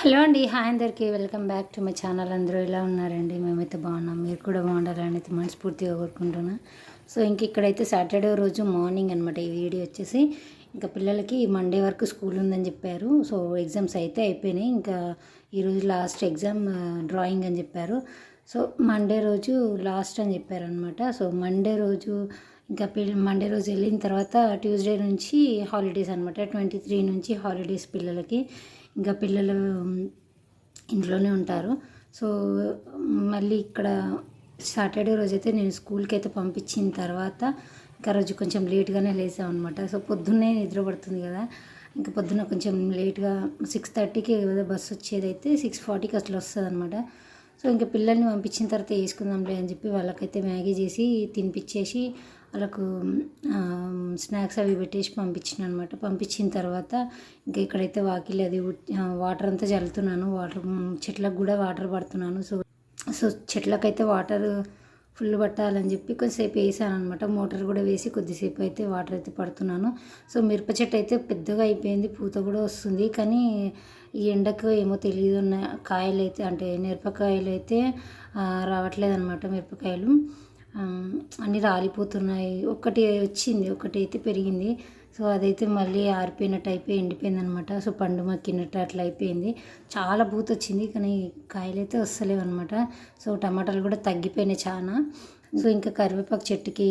Hello అండి hi అందరికీ. Welcome back to my channel. అందరూ ఎలా ఉన్నారండి? మేమైతే బాగున్నాం. మీరు కూడా బాగుండాలని అయితే మనస్ఫూర్తిగా కోరుకుంటున్నా. సో ఇంక ఇక్కడైతే సాటర్డే రోజు మార్నింగ్ అనమాట ఈ వీడియో వచ్చేసి. ఇంకా పిల్లలకి మండే వరకు స్కూల్ ఉందని చెప్పారు. సో ఎగ్జామ్స్ అయితే అయిపోయినాయి. ఇంకా ఈరోజు లాస్ట్ ఎగ్జామ్ డ్రాయింగ్ అని చెప్పారు. సో మండే రోజు లాస్ట్ అని చెప్పారు అనమాట సో మండే రోజు ఇంకా పిల్ల మండే రోజు వెళ్ళిన తర్వాత ట్యూస్డే నుంచి హాలిడేస్ అనమాట ట్వంటీ త్రీ నుంచి హాలిడేస్ పిల్లలకి. ఇంకా పిల్లలు ఇంట్లోనే ఉంటారు. సో మళ్ళీ ఇక్కడ సాటర్డే రోజు అయితే నేను స్కూల్కి అయితే పంపించిన తర్వాత ఇంకా రోజు కొంచెం లేట్గానే లేసాం అనమాట సో పొద్దున్నే నిద్ర పడుతుంది కదా. ఇంకా పొద్దున్న కొంచెం లేట్గా సిక్స్ థర్టీకి బస్సు వచ్చేదైతే సిక్స్ ఫార్టీకి అట్లా వస్తుంది అనమాట సో ఇంకా పిల్లల్ని పంపించిన తర్వాత వేసుకుందాంలే అని చెప్పి వాళ్ళకైతే మ్యాగీ చేసి తినిపించేసి వాళ్ళకు స్నాక్స్ అవి పెట్టేసి పంపించిన అనమాట పంపించిన తర్వాత ఇంకా ఇక్కడైతే వాకిలి అది వాటర్ అంతా చల్లుతున్నాను. వాటర్ చెట్లకు కూడా వాటర్ పడుతున్నాను. సో సో చెట్లకైతే వాటర్ ఫుల్ పట్టాలని చెప్పి కొద్దిసేపు వేసాను అనమాట మోటార్ కూడా వేసి కొద్దిసేపు అయితే వాటర్ అయితే పడుతున్నాను. సో మిరప చెట్టు అయితే పెద్దగా అయిపోయింది పూత కూడా వస్తుంది. కానీ ఈ ఎండకు ఏమో తెలియదు కాయలు అయితే అంటే మిరపకాయలు అయితే రావట్లేదు అనమాట మిరపకాయలు. అన్నీ రాలిపోతున్నాయి. ఒకటి వచ్చింది ఒకటి అయితే పెరిగింది. సో అదైతే మళ్ళీ ఆరిపోయినట్టు అయిపోయి ఎండిపోయింది అనమాట సో పండు మక్కినట్టు అట్లా అయిపోయింది. చాలా బూత్ వచ్చింది కానీ కాయలు అయితే వస్తలేవు అనమాట సో టమాటాలు కూడా తగ్గిపోయినాయి చాలా సో ఇంకా కరివేపాకు చెట్టుకి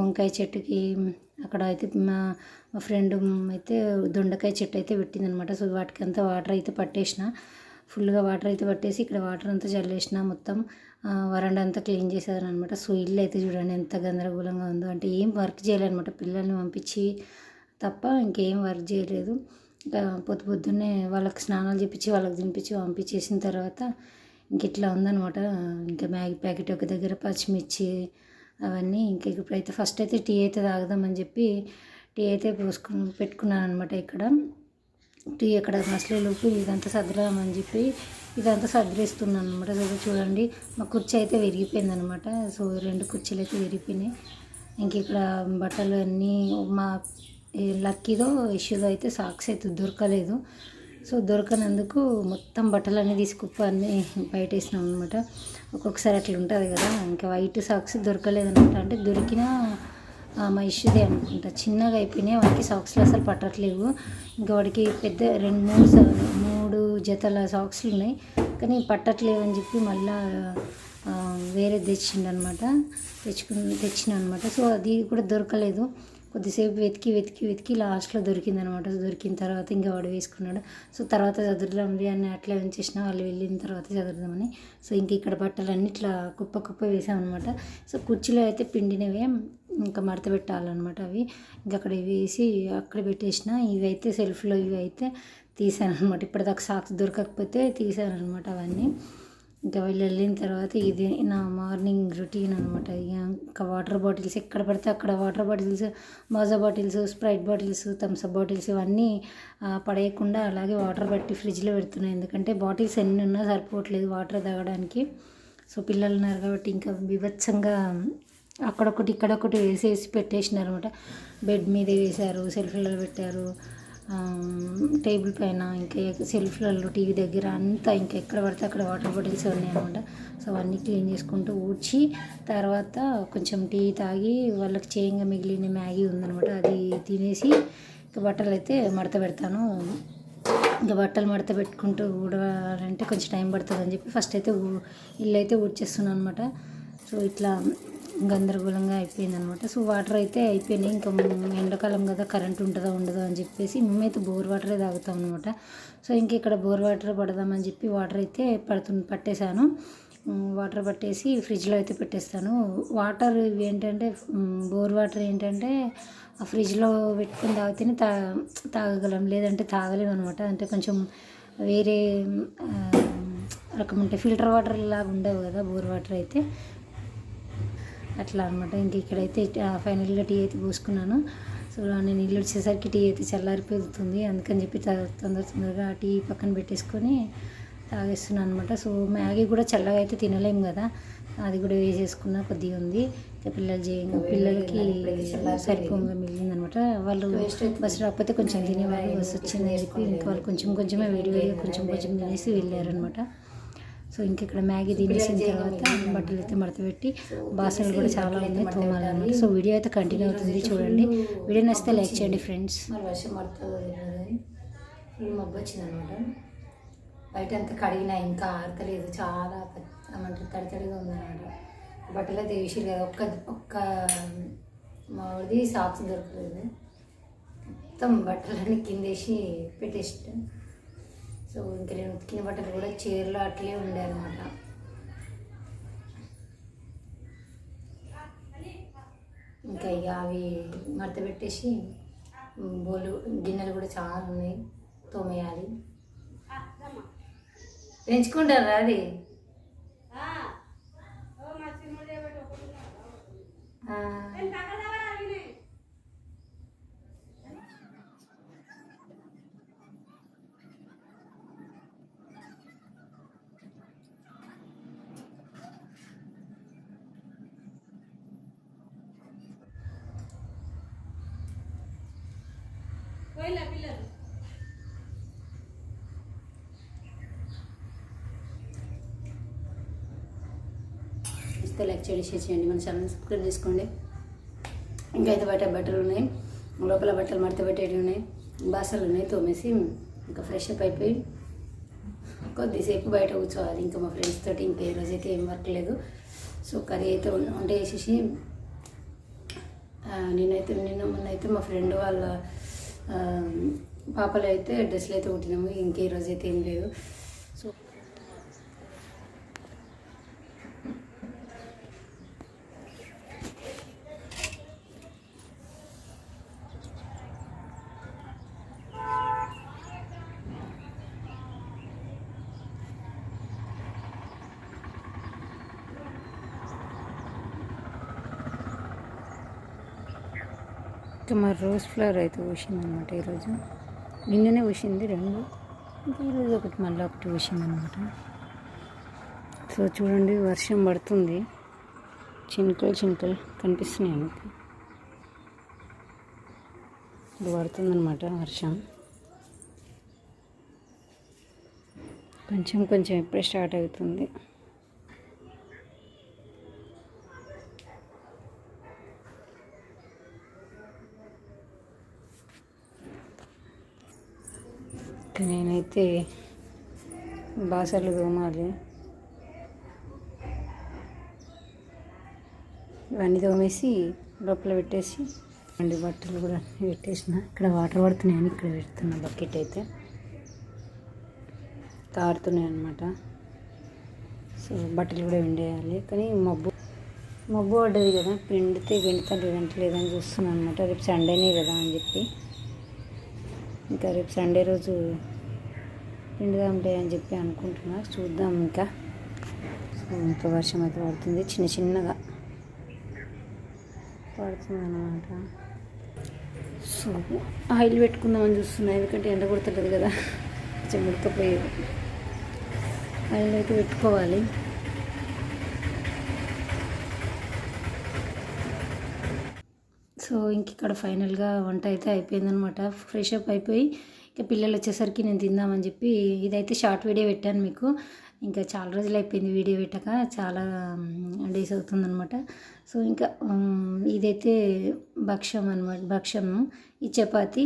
వంకాయ చెట్టుకి అక్కడ అయితే మా మా ఫ్రెండ్ అయితే దొండకాయ చెట్టు అయితే పెట్టిందనమాట. సో వాటికి అంతా వాటర్ అయితే పట్టేసిన. ఫుల్గా వాటర్ అయితే పట్టేసి ఇక్కడ వాటర్ అంతా చల్లేసిన మొత్తం. వరండా అంతా క్లీన్ చేసేదాన్ని అనమాట సో ఇల్లు అయితే చూడండి ఎంత గందరగోళంగా ఉందో. అంటే ఏం వర్క్ చేయాలన్నమాట పిల్లల్ని పంపించి తప్ప ఇంకేం వర్క్ చేయలేదు. ఇంకా పొద్దు పొద్దున్నే వాళ్ళకి స్నానాలు చేపించి వాళ్ళకి తినిపించి పంపించేసిన తర్వాత ఇంక ఇట్లా ఉందనమాట ఇంకా మ్యాగీ ప్యాకెట్ ఒక దగ్గర పచ్చిమిర్చి అవన్నీ ఇంకా ఇప్పుడైతే ఫస్ట్ అయితే టీ అయితే తాగుదామని చెప్పి టీ అయితే పోసుకు పెట్టుకున్నాను అనమాట ఇక్కడ. టీ ఇక్కడ మసలేలోపు ఇదంతా సర్దరామని చెప్పి ఇదంతా సర్దిరేస్తున్నాను అనమాట సో చూడండి మా కుర్చీ అయితే విరిగిపోయింది అనమాట సో రెండు కుర్చీలు అయితే విరిగిపోయినాయి. ఇంక ఇక్కడ బట్టలు అన్నీ మా లక్కీలో లక్కీదో ఇష్యూదో అయితే సాక్స్ అయితే దొరకలేదు. సో దొరకనందుకు మొత్తం బట్టలన్నీ తీసుకుప్ప అన్నీ బయట వేసినాం అనమాట ఒక్కొక్కసారి అట్లా ఉంటుంది కదా ఇంకా వైట్ సాక్స్ దొరకలేదు అనమాట అంటే దొరికినా మా ఇష్యూదే అనుకుంటా. చిన్నగా అయిపోయినాయి వాడికి సాక్స్లు అసలు పట్టట్లేవు. ఇంకా వాడికి పెద్ద రెండు మూడు సా- మూడు జతల సాక్స్లు ఉన్నాయి. కానీ పట్టట్లేవు అని చెప్పి మళ్ళా వేరే తెచ్చిండనమాట తెచ్చుకుని తెచ్చిన అనమాట సో అది కూడా దొరకలేదు. కొద్దిసేపు వెతికి వెతికి వెతికి లాస్ట్లో దొరికింది అనమాట దొరికిన తర్వాత ఇంకా వాడు వేసుకున్నాడు. సో తర్వాత చదువుదాంలే అని అట్లా ఉంచేసిన వాళ్ళు వెళ్ళిన తర్వాత చదురుదామని. సో ఇంక ఇక్కడ బట్టలన్నీ ఇట్లా కుప్ప కుప్ప వేసామన్నమాట సో కుర్చీలో అయితే పిండినవే ఇంకా మడత పెట్టాలన్నమాట అవి. ఇంకా అక్కడ వేసి అక్కడ పెట్టేసిన ఇవి అయితే సెల్ఫ్లో ఇవి అయితే తీసాను అనమాట ఇప్పటిదాకా సాక్స్ దొరకకపోతే తీసాను అనమాట అవన్నీ. ఇంకా వీళ్ళు వెళ్ళిన తర్వాత ఇది నా మార్నింగ్ రొటీన్ అనమాట ఇంకా వాటర్ బాటిల్స్ ఎక్కడ పడితే అక్కడ water bottles Maaza bottles Sprite bottles Thums Up bottles ఇవన్నీ పడేయకుండా అలాగే వాటర్ పట్టి ఫ్రిడ్జ్లో పెడుతున్నాయి ఎందుకంటే బాటిల్స్ ఎన్ని ఉన్నా సరిపోవట్లేదు వాటర్ తాగడానికి. సో పిల్లలు ఉన్నారు కాబట్టి ఇంకా బీభత్సంగా అక్కడొకటి ఇక్కడొకటి వేసేసి పెట్టేసినారు అనమాట బెడ్ మీద వేశారు సెల్ఫ్లలో పెట్టారు. టేబుల్ పైన ఇంకా సెల్ఫ్లలో టీవీ దగ్గర అంతా ఇంకా ఎక్కడ పడితే అక్కడ వాటర్ బాటిల్స్ ఉన్నాయి అనమాట సో అవన్నీ క్లీన్ చేసుకుంటూ ఊడ్చి తర్వాత కొంచెం టీ తాగి వాళ్ళకి చేయంగా మిగిలిన మ్యాగీ ఉందనమాట అది తినేసి ఇంకా బట్టలు అయితే మడత పెడతాను. ఇంకా బట్టలు మడత పెట్టుకుంటూ ఊడాలంటే కొంచెం టైం పడుతుంది అని చెప్పి ఫస్ట్ అయితే ఇల్లు అయితే ఊడ్చేస్తున్నాను అనమాట సో ఇట్లా గందరగోళంగా అయిపోయింది అనమాట సో వాటర్ అయితే అయిపోయినాయి. ఇంకా ఎండాకాలం కదా కరెంట్ ఉంటుందో ఉండదో అని చెప్పేసి మేమైతే బోర్ వాటరే తాగుతాం అనమాట. సో ఇంక ఇక్కడ బోర్ వాటర్ పడదామని చెప్పి వాటర్ అయితే పడుతు పట్టేశాను. వాటర్ పట్టేసి ఫ్రిడ్జ్లో అయితే పెట్టేస్తాను. వాటర్ ఇవి ఏంటంటే బోర్ వాటర్ ఏంటంటే ఆ ఫ్రిడ్జ్లో పెట్టుకుని తాగితేనే తా తాగగలం. లేదంటే తాగలేము అనమాట. అంటే కొంచెం వేరే రకం ఉంటాయి. ఫిల్టర్ వాటర్ లాగా ఉండవు కదా బోర్ వాటర్ అయితే. అట్లా అనమాట ఇంక ఇక్కడైతే ఫైనల్గా టీ అయితే పోసుకున్నాను. సో నేను ఇల్లు వచ్చేసరికి టీ అయితే చల్లారిపోతుంది. అందుకని చెప్పి తొందర తొందరగా టీ పక్కన పెట్టేసుకొని తాగేస్తున్నాను అనమాట సో మ్యాగీ కూడా చల్లగా అయితే తినలేము కదా. అది కూడా వేసేసుకున్న కొద్దిగా ఉంది. ఇంకా పిల్లలు చేయంగా పిల్లలకి సరిపోగా మిగిలిందనమాట వాళ్ళు బస్ రాకపోతే కొంచెం తినేవాళ్ళు బస్ వచ్చింది చెప్పి ఇంకా వాళ్ళు కొంచెం కొంచెమే వేడి వేడిగా కొంచెం కొంచెం తినేసి వెళ్ళారనమాట సో ఇంక ఇక్కడ మ్యాగీ తినేసిన తర్వాత బట్టలు అయితే మడత పెట్టి బాసనలు కూడా చాలా ఉన్నాయి తోమాలన్నమాట. సో వీడియో అయితే కంటిన్యూ అవుతుంది చూడండి. వీడియో నచ్చితే లైక్ చేయండి ఫ్రెండ్స్ మరి వర్షం పడుతుంది ఫుల్ మబ్బు వచ్చింది అనమాట బయట అంతా కడిగినా ఇంకా ఆరతలేదు చాలా ఏమంటారు తడి తడిగా ఉందన్నమాట. బట్టలు అయితే వేసి కదా ఒక్క ఒక్క మాది సాక్స్ దొరకలేదు. మొత్తం బట్టలన్నీ కిందేసి పెట్టేసి సో ఇంకా నేను ఉతికిన బట్టలు కూడా చీరలో అట్లే ఉండే అనమాట ఇంకా ఇక అవి మడత పెట్టేసి బోలు గిన్నెలు కూడా చాలా ఉన్నాయి తోమేయాలి. పెంచుకుంటారా అది ఆ. ఇస్తే లైక్ చేయండి షేర్ చేయండి. మన ఛానల్ సబ్స్క్రైబ్ చేసుకోండి. ఇంకా అయితే బయట బట్టలు ఉన్నాయి. లోపల బట్టలు మడత పెట్టేవి ఉన్నాయి. బాసలు ఉన్నాయి తోమేసి ఇంకా ఫ్రెష్ అప్ అయిపోయి కొద్దిసేపు బయట కూర్చోవాలి. ఇంకా మా ఫ్రెండ్స్ తోటి ఇంకా ఏ రోజైతే ఏం వర్క్ లేదు. సో కర్రీ అయితే వంట చేసేసి నేనైతే నిన్న మొన్న అయితే మా ఫ్రెండ్ వాళ్ళ పాపలు అయితే డ్రెస్సులు అయితే కుట్టినాము. ఇంకే రోజు అయితే ఏం లేదు సో ఇంకా రోజ్ ఫ్లవర్ అయితే ఊసింది ఈరోజు. నిన్ననే ఊసింది రెండు. ఇంకా ఈరోజు ఒకటి మళ్ళీ ఒకటి ఊసింది అనమాట సో చూడండి వర్షం పడుతుంది. చినుకలు చినుకలు కనిపిస్తున్నాయి మీకు ఇప్పుడు పడుతుందనమాట వర్షం. కొంచెం కొంచెం ఇప్పుడే స్టార్ట్ అవుతుంది. నేనైతే బాసలు తోమాలి. ఇవన్నీ తోమేసి లోపల పెట్టేసి అండి బట్టలు కూడా అన్నీ పెట్టేసిన. ఇక్కడ వాటర్ పడుతున్నాయని ఇక్కడ పెడుతున్నా బకెట్ అయితే. కారుతున్నాయి అనమాట సో బట్టలు కూడా ఎండేయాలి కానీ మబ్బు మబ్బు పడ్డది కదా. పిండితే పిండితే లేదంటే లేదని చూస్తున్నాను అనమాట రేపు సండేనే కదా అని చెప్పి. ఇంకా రేపు సండే రోజు పిండుదాంలే అని చెప్పి అనుకుంటున్నా. చూద్దాం ఇంకా. ఇంకా వర్షం అయితే పడుతుంది. చిన్న చిన్నగా పడుతుంది అనమాట సో ఆయిల్ పెట్టుకుందామని చూస్తున్నా. ఎందుకంటే ఎండ కొడుతుంటుంది కదా. కొంచెం ఉడకపోయేది. ఆయిల్ అయితే పెట్టుకోవాలి. సో ఇంక ఇక్కడ ఫైనల్గా వంట అయితే అయిపోయిందనమాట ఫ్రెష్ అప్ అయిపోయి ఇంకా పిల్లలు వచ్చేసరికి నేను తిందామని చెప్పి ఇదైతే షార్ట్ వీడియో పెట్టాను మీకు. ఇంకా చాలా రోజులు అయిపోయింది వీడియో పెట్టక చాలా డేస్ అవుతుందనమాట సో ఇంకా ఇదైతే భక్ష్యం అనమాట భక్ష్యము ఈ చపాతి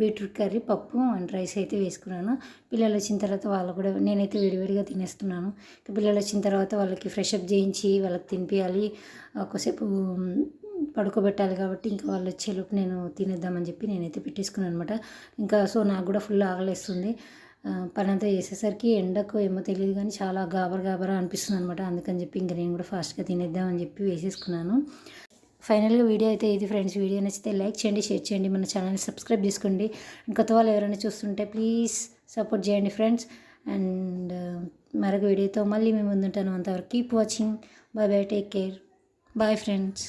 బీట్రూట్ కర్రీ పప్పు అండ్ రైస్ అయితే వేసుకున్నాను. పిల్లలు వచ్చిన తర్వాత వాళ్ళు కూడా నేనైతే వేడివేడిగా తినేస్తున్నాను. ఇంకా పిల్లలు వచ్చిన తర్వాత వాళ్ళకి ఫ్రెష్ అప్ చేయించి వాళ్ళకి తినిపించాలి ఒకసేపు పడుకోబెట్టాలి కాబట్టి ఇంకా వాళ్ళు వచ్చేలోపు నేను తినేద్దామని చెప్పి నేనైతే పెట్టేసుకున్నాను అనమాట ఇంకా సో నాకు కూడా ఫుల్ ఆగలేస్తుంది పని అంతా చేసేసరికి ఎండకు ఏమో తెలియదు కానీ చాలా గాబర గాబర అనిపిస్తుంది అనమాట అందుకని చెప్పి ఇంకా నేను కూడా ఫాస్ట్గా తినేద్దామని చెప్పి వేసేసుకున్నాను. ఫైనల్గా వీడియో అయితే ఇది ఫ్రెండ్స్. వీడియో నచ్చితే లైక్ చేయండి షేర్ చేయండి మన ఛానల్ని సబ్స్క్రైబ్ చేసుకోండి. అండ్ కొత్త వాళ్ళు ఎవరైనా చూస్తుంటే ప్లీజ్ సపోర్ట్ చేయండి ఫ్రెండ్స్. అండ్ మరొక వీడియోతో మళ్ళీ మేము ముందుంటాను. అంతవరకు keep watching. Bye bye take care. Bye friends.